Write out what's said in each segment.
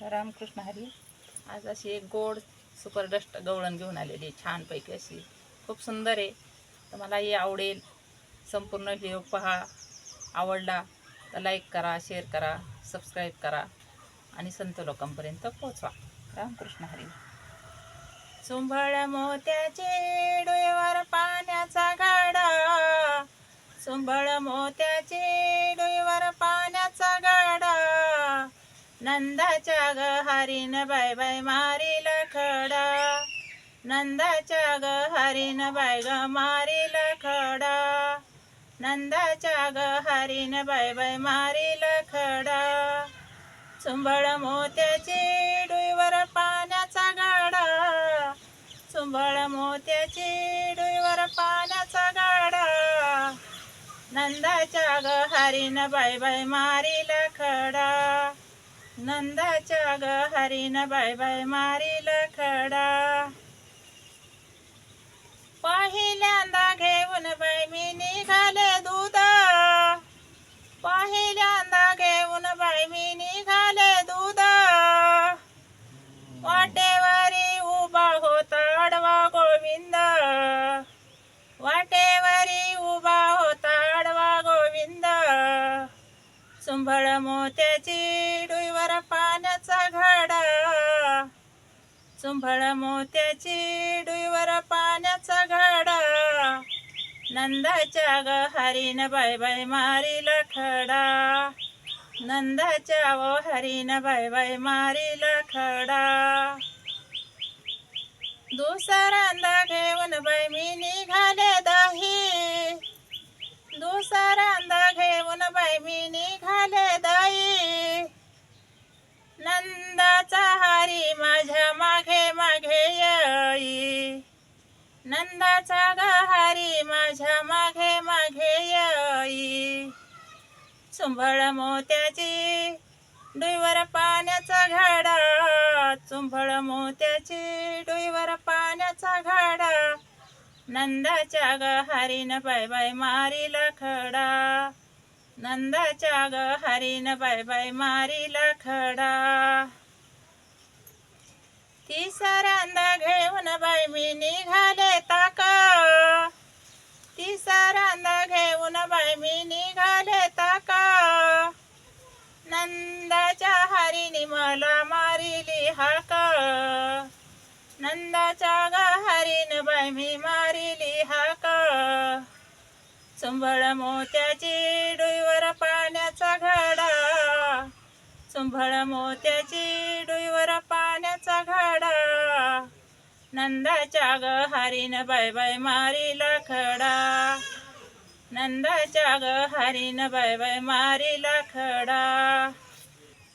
रामकृष्ण हरी. आज अशी एक गोड सुपर डस्ट गवळण घेऊन आलेली आहे. छानपैकी अशी. खूप सुंदर आहे. तर मलाही आवडेल. संपूर्ण व्हिडिओ पहा. आवडला तर लाईक करा शेअर करा सबस्क्राईब करा. आणि संत लोकांपर्यंत पोचवा रामकृष्ण हरी. चुंबळ मोत्याचे डोळ्यावर पाण्याचा गाडा. चुंबळ मोत्याचे नंदाच्या ग हरीन बाय बाय मारील खडा. नंदाच्या ग हरीन बाय ग मारील खडा. नंदाच्या ग हरीन बाय बाय मारील खडा. चुंबळ मोत्याची डुईवर पाण्याचा गाडा. चुंबळ मोत्याची डुईवर पाण्याचा गाडा. नंदाच्या ग हरीन बाय बाय मारील खडा. नंदाच्या ग हरीन बाय बाय मारील खडा. पहिल्यांदा घेऊन बाय मी निघाले. कुंभळ मोत्याची डोईवर पाण्याचा घडा. चुंभळ मोत्याची डुईवर पाण्याचा घडा. नंदाच्या ग हरीन बाय बाय मारील खडा. नंदाच्या व हरीन बाय बाय मारील खडा. दुसऱ्यांदा घेऊन बाय मी निघाले दही. दुसऱ्यांदा घेऊन बाय मी नंदाचा गहारी माझ्या मागे मागे येई. चुंबळ मोत्याची डुईवर पाण्याचा घाडा. चुंबळ मोत्याची डुईवर पाण्याचा घाडा. नंदाच्या ग बाय बाय मारी खडा. नंदाच्या ग बाय बाय मारी खडा. तिसऱ्यांदा घेऊन बाई मी निघाले ताक तिसऱ्यांदा घेऊन बाई मी निघाले ताका नंदाच्या हरीने मला मारिली हाक. नंदाच्या गा हरीन बाई मी मारिली हाक. चुंबळ मोत्याची डुईवर पाण्याचा घडा. चुंबळ मोत्याची डुईवर पाण्याचा घडा. नंदाच्या ग हरीन बाय बाय मारी खडा. नंदाच्या ग हरीन बाय बाय मारील खडा.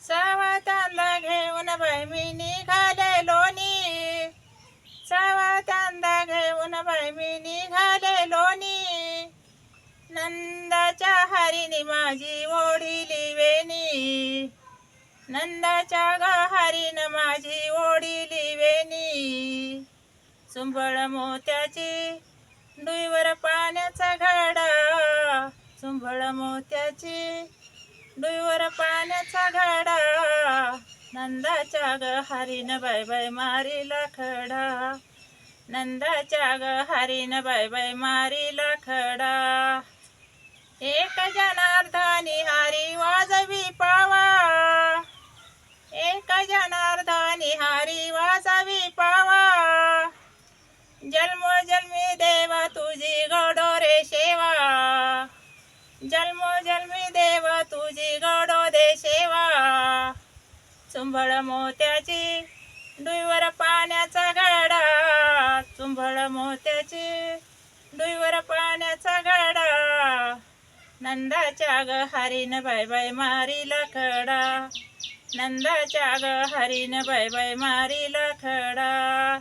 सावतांदा घेऊन बाय मी निघाले लोणी सावतांदा घेऊन बाय मी निघाले लोणी नंदाच्या हरीने माझी ओढिली वेणी. नंदाच्या ग माझी ओढिली वेणी. सुंबळ मोत्याची डुईवर पाण्याचा घडा. सुंबळ मोत्याची डुईवर पाण्याचा घडा. नंदाच्या ग बाय बाय मारीला खडा. नंदाच्या ग बाय बाय मारीला खडा. एक जनार्दनी हा चुंबळ मोत्याची डुईवर पाण्याचा गाडा. चुंबळ मोत्याची डुईवर पाण्याचा गाडा. नंदाच्या ग हरीन बाय बाय मारीला खडा. नंदाच्या ग हरीन बाय बाय मारीला खडा.